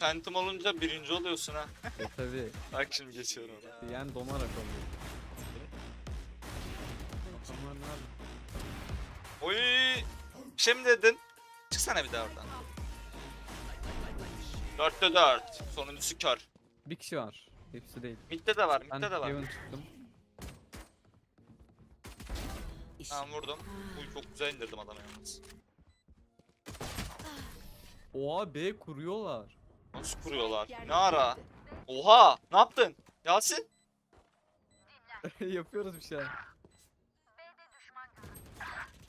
Phantom olunca birinci oluyorsun ha. E tabi. Bak şimdi geçiyorum ona. Yani donarak oluyor. Adamlar nerede? Oy! Bir şey mi dedin? Çıksana bir daha oradan. 4'te 4. Sonuncusu kör. Bir kişi var. Hepsi değil. Mid'de de var, Ben mid'de de var. Heaven çıktım. Tamam vurdum. Uy çok güzel indirdim adamı yalnız. Oha B kuruyorlar. Nasıl kuruyorlar? Ne ara? Oha! Ne yaptın? Yasin? Yapıyoruz bir şey.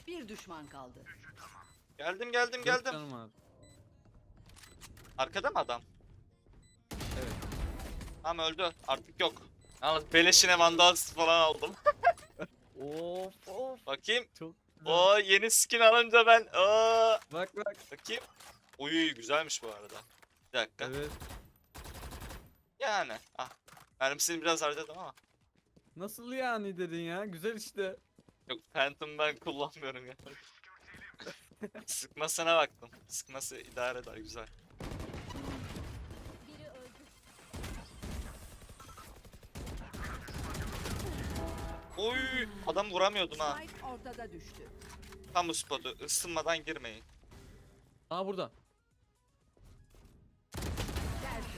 Bir düşman kaldı. Geldim geldim geldim. canım. Arkada mı adam? Evet. Tamam öldü. Artık yok. Yalnız beleşine vandal falan aldım. Of of. Bakayım. Çok. O yeni skin alınca ben aa Bak bak. bakayım. Uy güzelmiş bu arada. Bir dakika. Evet. Yani. Ah. Mermisini biraz harcadım ama. Nasıl yani dedin ya? Güzel işte. Yok Phantom ben kullanmıyorum ya. Sıkmasına baktım. Sıkması idare eder güzel. Oy adam vuramıyordum ha. Ortada düştü. Tam bu spotu. Isınmadan girmeyin. Aa burada.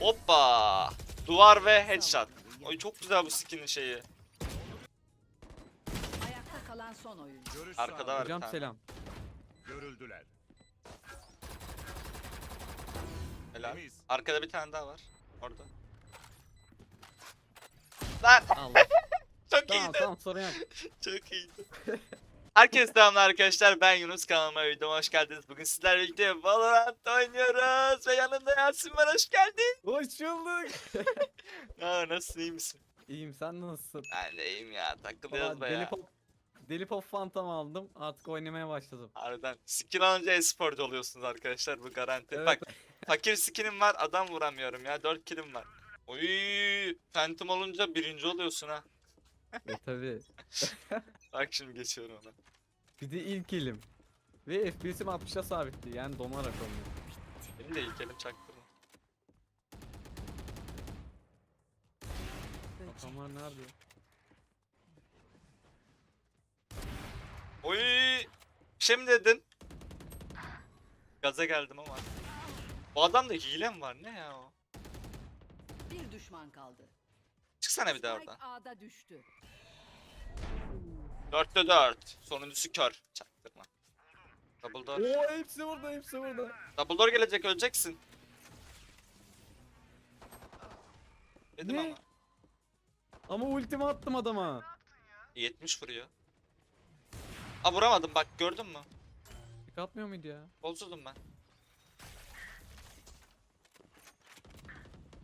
Hoppa. Duvar ve headshot. Oy çok güzel bu skinin şeyi. Ayakta kalan son oyuncu. Görüş Arkada var bir Hocam tane. selam. Görüldüler. Helal. Temiz. Arkada bir tane daha var. Orada. Lan Allah. çok tamam iyiydi. tamam sorun yok. Çok iyiydi. Herkese selamlar arkadaşlar. Ben Yunus kanalıma videoma hoş geldiniz. Bugün sizlerle birlikte Valorant oynuyoruz ve yanımda Yasin var. Hoş geldin. Hoş bulduk. Aa, nasılsın iyi misin? İyiyim sen nasılsın? Ben de iyiyim ya. Valla Takılıyoruz deli baya. pop. Deli pop Phantom aldım. Artık oynamaya başladım. Harbiden. Skin alınca e-sporcu oluyorsunuz arkadaşlar. Bu garanti. Evet. Bak fakir skinim var adam vuramıyorum ya. 4 killim var. Oy, Phantom olunca birinci oluyorsun ha. e tabi. Bak şimdi geçiyorum ona. Bir de ilk elim. Ve FPS'im 60'a sabitti. Yani donarak oynuyor. Benim de ilk elim çaktırma. Adamlar nerede? Oy, bir şey mi dedin? Gaza geldim ama. Bu adamda hile mi var? Ne ya o? Bir düşman kaldı. Çıksana bir daha Spike oradan. A'da düştü. 4'te 4. Sonuncusu kör. Çaktırma. Double door. Oo hepsi burada hepsi burada. Double door gelecek öleceksin. Dedim Ne? ama. Ama ultimi attım adama. 70 vuruyor. Aa vuramadım bak gördün mü? Tek atmıyor muydu ya? Bolsuzdum ben.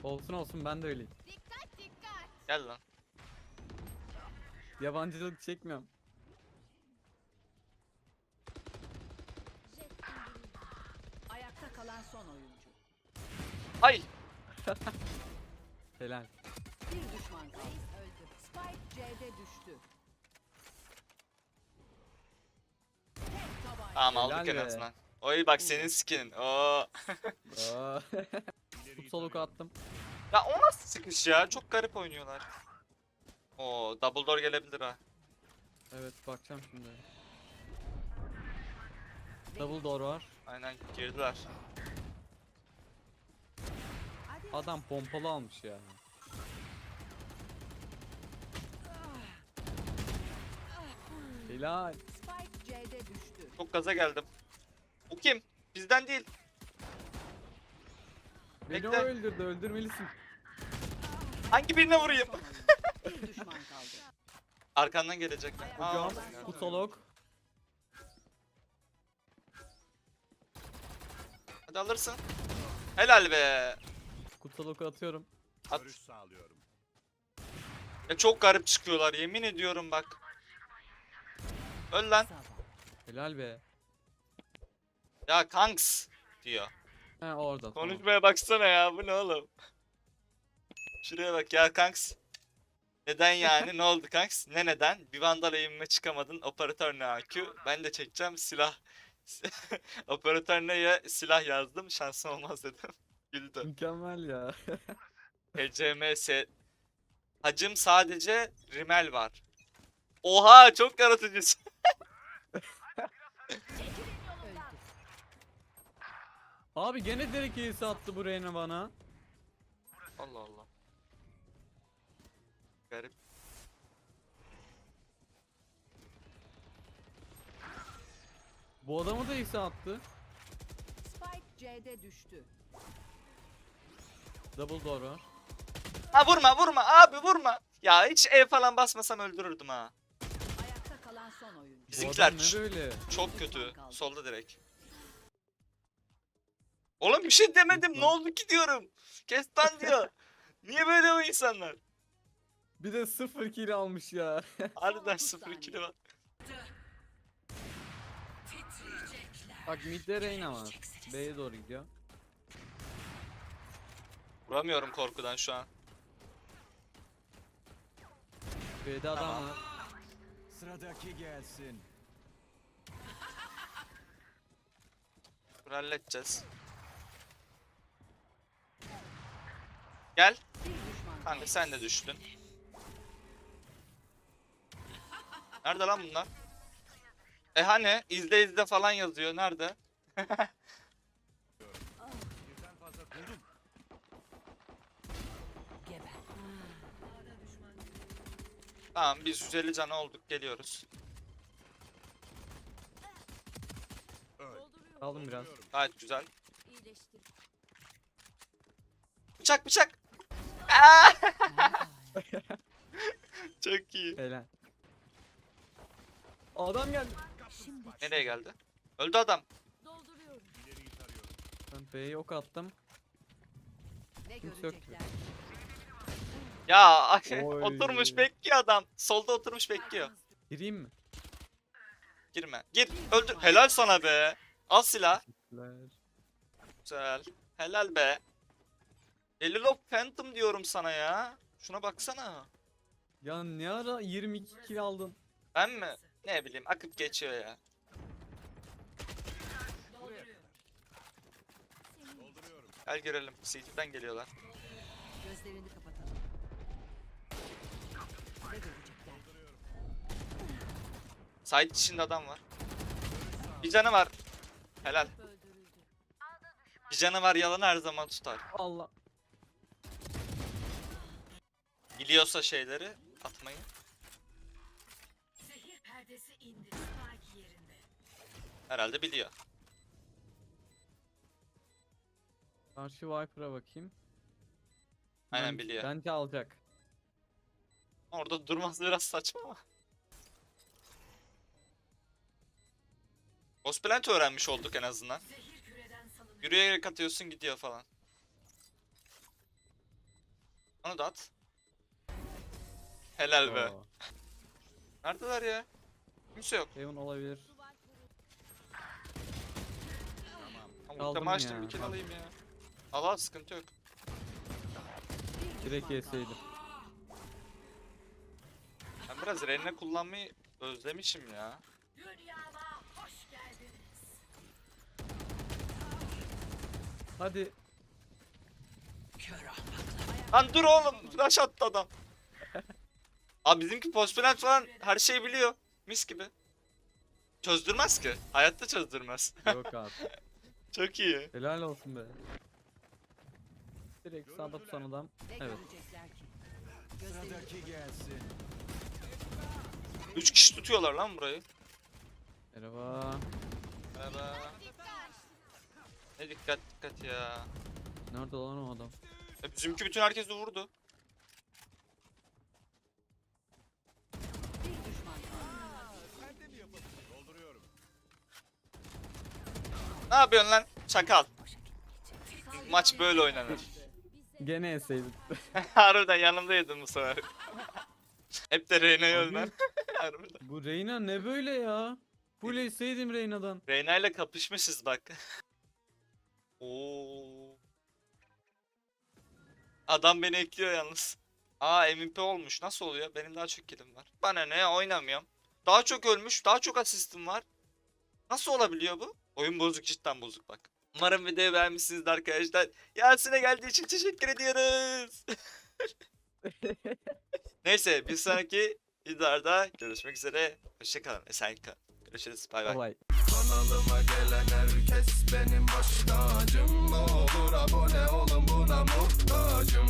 Olsun olsun ben de öyleyim. Dikkat dikkat. Gel lan. Yabancılık çekmiyorum. Jet indirildi. Ayakta kalan son oyuncu. Ay. Helal. Bir düşman kaldı. Öldü. Spike C'de düştü. Tamam aldık Helal en be. azından. Oy bak senin skinin. Oo. Aa. Soluk tarıyorum. attım. ya o nasıl sıkış ya? Çok garip oynuyorlar. Oo double door gelebilir ha. Evet bakacağım şimdi. Double door var. Aynen girdiler. Adam pompalı almış ya. Helal. Spike C'de düştü. Çok gaza geldim. Bu kim? Bizden değil. Beni o Bekle. öldürdü öldürmelisin. Hangi birine vurayım? Son oyuncu. Bir düşman kaldı. Arkandan gelecek. Aa, oradan geldi. kutalok. Hadi alırsın. Helal be. Kutaloku atıyorum. At. Görüş sağlıyorum. Ya çok garip çıkıyorlar yemin ediyorum bak. Öl lan. Helal be. Ya kanks diyor. He orada. tamam. Konuşmaya baksana ya bu ne oğlum? Şuraya bak ya kanks. Neden yani? ne oldu kanks? Ne neden? Bir vandal eğimime çıkamadın. Operatör ne AQ? Ben de çekeceğim silah. Operatör ne ya silah yazdım. Şansım olmaz dedim. Güldü. Mükemmel ya. HCMS. Hacım sadece rimel var. Oha çok yaratıcısın. Abi gene direkt iyisi attı bu Reyna bana. Allah Allah. Garip. Bu adamı da iyisi attı. Spike C'de düştü. Double var. Ha vurma vurma abi vurma. Ya hiç E falan basmasam öldürürdüm ha. Ayakta kalan son oyuncu. Bizimkiler ne böyle? çok kötü. Solda direkt. Oğlum bir şey demedim ne oldu ki diyorum. Kestan diyor. Niye böyle o insanlar? Bir de 0 kill almış ya. Harbiden otuz 0 saniye. kilo var. Bak midde Reyna var. B'ye doğru gidiyor. Vuramıyorum korkudan şu an. B'de adam Tamam. var. Sıradaki gelsin. Bunu halledeceğiz. Gel. Kanka sen de düştün. Nerede lan bunlar? E hani izle izle falan yazıyor. Nerede? Tamam biz 150 canı olduk geliyoruz. Aldım biraz. Gayet güzel. İyileştir. Bıçak bıçak. Aa! Çok iyi. Helal. Adam geldi. Şimdi Nereye geldi? Öldü adam. Dolduruyorum. Ben B'ye ok attım. ne Kimse yok görecekler? Ya Oy. oturmuş bekliyor adam. Solda oturmuş bekliyor. Gireyim mi? Girme. Gir. Öldür. Helal sana be. Al silah. Ver. Güzel. Helal be. Yellow Phantom diyorum sana ya. Şuna baksana. Ya ne ara 22 kill aldın? Ben mi? Ne bileyim akıp geçiyor ya. Gel görelim. CT'den geliyorlar. Gözlerini kapatalım. Ne görecekler? Side içinde adam var. Bir canı var. Helal. Bir canı var yalanı her zaman tutar. Allah. Biliyorsa şeyleri atmayı. Zehir perdesi indi. Spike yerinde. Herhalde biliyor. Karşı Viper'a bakayım. Aynen biliyor. Bence alacak. Orada durması biraz saçma ama. Osplant öğrenmiş olduk en azından. Yürüyerek atıyorsun gidiyor falan. Onu da at. Helal be. Oo. Neredeler ya? Kimse yok. Heaven olabilir. Tamam. Ama Aldım ultimi açtım ya. bir kill alayım ya. Al al sıkıntı yok. Direkt yeseydim. Ben biraz Rene kullanmayı özlemişim ya. Dünyama hoş geldiniz. Hadi. Lan dur oğlum flash attı adam. Abi bizimki postplant falan her şeyi biliyor. Mis gibi. Çözdürmez ki. Hayatta çözdürmez. Yok abi. Çok iyi. Helal olsun be. Direkt sağda tutan adam. Evet. Sıradaki gelsin. 3 kişi tutuyorlar lan burayı. Merhaba. Merhaba. Ne dikkat dikkat ya. Nerede lan o adam? E, bizimki bütün herkesi vurdu. Ne yapıyorsun lan? Çakal. Maç böyle oynanır. Gene yeseydim. Harbiden yanımdaydın bu sefer. Hep de Reyna'yı Abi. Harbiden. Bu Reyna ne böyle ya? Full yeseydim Reyna'dan. Reyna ile kapışmışız bak. Oo. Adam beni ekliyor yalnız. Aa MVP olmuş. Nasıl oluyor? Benim daha çok killim var. Bana ne oynamıyorum. Daha çok ölmüş, daha çok asistim var. Nasıl olabiliyor bu? Oyun bozuk cidden bozuk bak. Umarım videoyu beğenmişsinizdir arkadaşlar. Yasin'e geldiği için teşekkür ediyoruz. Neyse bir sonraki videolarda görüşmek üzere. Hoşçakalın. Esen kalın. Görüşürüz. Bay bay. Kanalıma gelen herkes benim baş tacım olur abone olun buna muhtacım